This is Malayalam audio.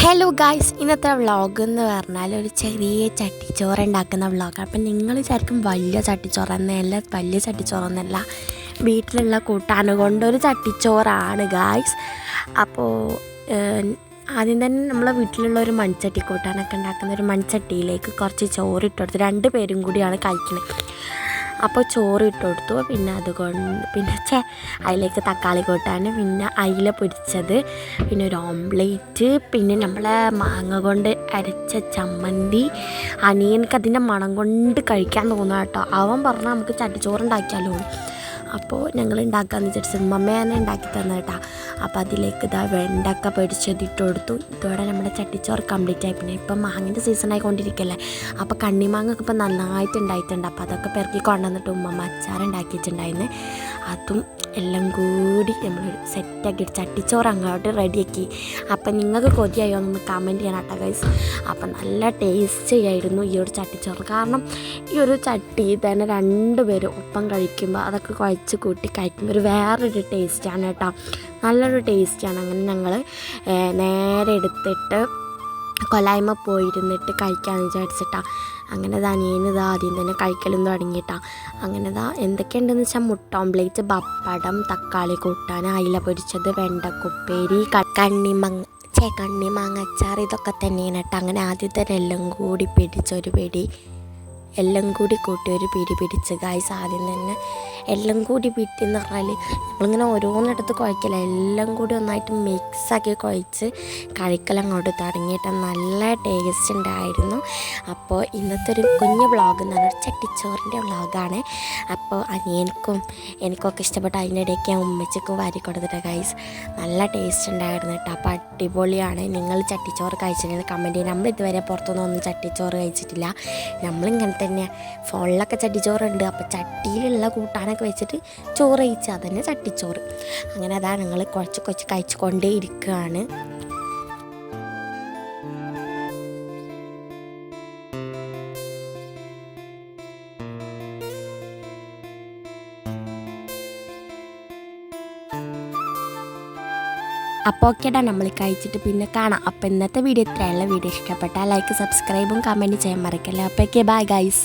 ഹലോ ഗായ്സ് ഇന്നത്തെ വ്ളോഗ് എന്ന് പറഞ്ഞാൽ ഒരു ചെറിയ ചട്ടിച്ചോറ് ഉണ്ടാക്കുന്ന വ്ളോഗാണ് അപ്പം നിങ്ങൾ വിചാരിക്കും വലിയ ചട്ടിച്ചോറെന്നല്ല വലിയ ചട്ടിച്ചോറൊന്നല്ല വീട്ടിലുള്ള കൂട്ടാണ് കൊണ്ടൊരു ചട്ടിച്ചോറാണ് ഗായ്സ് അപ്പോൾ ആദ്യം തന്നെ നമ്മളെ വീട്ടിലുള്ള ഒരു മൺചട്ടി കൂട്ടാനൊക്കെ ഉണ്ടാക്കുന്ന ഒരു മൺചട്ടിയിലേക്ക് കുറച്ച് ചോറ് ഇട്ട് കൊടുത്ത് രണ്ട് പേരും കൂടിയാണ് കഴിക്കുന്നത് അപ്പോൾ ചോറ് ഇട്ട് കൊടുത്തു. പിന്നെ അതുകൊണ്ട് പിന്നെ ചേ അതിലേക്ക് തക്കാളി കൂട്ടാൻ പിന്നെ അയില പൊരിച്ചത്. പിന്നെ ഒരു ഓംലേറ്റ് പിന്നെ നമ്മളെ മാങ്ങ കൊണ്ട് അരച്ച ചമ്മന്തി. അനിയനക്ക് അതിന്റെ മണം കൊണ്ട് കഴിക്കാൻ തോന്നുക കേട്ടോ അവൻ പറഞ്ഞാൽ നമുക്ക് ചട്ടിച്ചോറ് ഉണ്ടാക്കിയാലോ. അപ്പോൾ ഞങ്ങൾ ഉണ്ടാക്കാമെന്ന് വിചാരിച്ചത് മമ്മ തന്നെ ഉണ്ടാക്കി തന്നത് അപ്പോൾ അതിലേക്ക് ഇതാ വെണ്ടക്ക പൊരിച്ചത് ഇട്ട് കൊടുത്തു. ഇതോടെ നമ്മുടെ ചട്ടിച്ചോറ് കംപ്ലീറ്റ് ആയി. പിന്നെ ഇപ്പം മാങ്ങിന്റെ സീസൺ ആയിക്കൊണ്ടിരിക്കല്ലേ. അപ്പോൾ കണ്ണിമാങ്ങൊക്കെ ഇപ്പം നന്നായിട്ട് ഉണ്ടായിട്ടുണ്ട്. അപ്പോൾ അതൊക്കെ പെറുക്കി കൊണ്ടുവന്നിട്ട് ഉമ്മമ്മ അച്ചാർ ഉണ്ടാക്കിയിട്ടുണ്ടായിരുന്നു അതും എല്ലാം കൂടി നമ്മൾ സെറ്റാക്കി ചട്ടിച്ചോറ് അങ്ങോട്ട് റെഡിയാക്കി. അപ്പം നിങ്ങൾക്ക് കൊതിയായോ എന്ന് കമന്റ് ചെയ്യണം കേട്ടോ ഗൈസ് അപ്പം നല്ല ടേസ്റ്റ് ആയിരുന്നു ഈ ഒരു ചട്ടിച്ചോറ്. കാരണം ഈ ഒരു ചട്ടി തന്നെ രണ്ട് പേര് ഒപ്പം കഴിക്കുമ്പോൾ അതൊക്കെ കുഴച്ച് കൂട്ടി കഴിക്കുമ്പോൾ ഒരു വേറൊരു ടേസ്റ്റാണ് കേട്ടോ. നല്ലൊരു ടേസ്റ്റാണ് അങ്ങനെ ഞങ്ങൾ നേരെ എടുത്തിട്ട് കൊലായ്മ പോയിരുന്നിട്ട് കഴിക്കാമെന്ന് വിചാരിച്ചിട്ടാ. അങ്ങനെ അനിയന് ആദ്യം തന്നെ കഴിക്കലും തുടങ്ങിയിട്ടാ. അങ്ങനെ ഇതാ എന്തൊക്കെയുണ്ടെന്ന് വെച്ചാൽ മുട്ട ഓംപ്ലേറ്റ് പപ്പടം തക്കാളി കൂട്ടാൻ അയില പൊരിച്ചത് വെണ്ടക്കുപ്പേരി കണ്ണിമങ്ങ ചേ കണ്ണിമാങ്ങച്ചാർ ഇതൊക്കെ തന്നെയാണ് കേട്ടോ. അങ്ങനെ ആദ്യത്തെ എല്ലാം കൂടി പിടിച്ചൊരു പിടി. എല്ലാം കൂടി കൂട്ടി ഒരു പിടി പിടിച്ച് ഗായ്സ് ആദ്യം തന്നെ എല്ലാം കൂടി പിടി എന്ന് പറഞ്ഞാൽ നമ്മളിങ്ങനെ ഓരോന്നെടുത്ത് കുഴക്കില്ല. എല്ലാം കൂടി ഒന്നായിട്ട് മിക്സാക്കി കുഴച്ച് കഴിക്കലങ്ങോട്ട് തുടങ്ങിയിട്ട് നല്ല ടേസ്റ്റ് ഉണ്ടായിരുന്നു. അപ്പോൾ ഇന്നത്തെ ഒരു കുഞ്ഞു വ്ളോഗ് എന്ന് പറഞ്ഞാൽ ചട്ടിച്ചോറിന്റെ വ്ളോഗാണ് അപ്പോൾ അനിയനക്കും എനിക്കൊക്കെ ഇഷ്ടപ്പെട്ട അതിന്റെ ഇടയ്ക്ക് ഞാൻ ഉമ്മച്ചക്കും വാരി കൊടുത്തിട്ട് ഗൈസ് നല്ല ടേസ്റ്റ് ഉണ്ടായിരുന്നു കേട്ടോ. അപ്പോൾ അടിപൊളിയാണ്. നിങ്ങൾ ചട്ടിച്ചോറ് കഴിച്ചിട്ടുണ്ടെങ്കിൽ കമന്റ് ചെയ്യും. നമ്മൾ ഇതുവരെ പുറത്തുനിന്ന് ഒന്നും ചട്ടിച്ചോറ് കഴിച്ചിട്ടില്ല. നമ്മളിങ്ങനെ തന്നെ ഫോണിലൊക്കെ ചട്ടിച്ചോറുണ്ട്. അപ്പോൾ ചട്ടിയിലുള്ള കൂട്ടാനൊക്കെ വെച്ചിട്ട് ചോറ് കഴിച്ചാൽ തന്നെ ചട്ടിച്ചോറ്. അങ്ങനെ അതാണ് ഞങ്ങൾ കുറച്ച് കുറച്ച് കഴിച്ചു കൊണ്ടേ ഇരിക്കുകയാണ് അപ്പോൾ ഓക്കേടാ നമ്മൾ കഴിച്ചിട്ട് പിന്നെ കാണാം. അപ്പോൾ ഇന്നത്തെ വീഡിയോ ഇത്രയുള്ള വീഡിയോ ഇഷ്ടപ്പെട്ടാൽ ലൈക്ക് സബ്സ്ക്രൈബും കമന്റ് ചെയ്യാൻ മറക്കല്ലേ. അപ്പോൾ ഓക്കെ ബൈ ഗൈസ്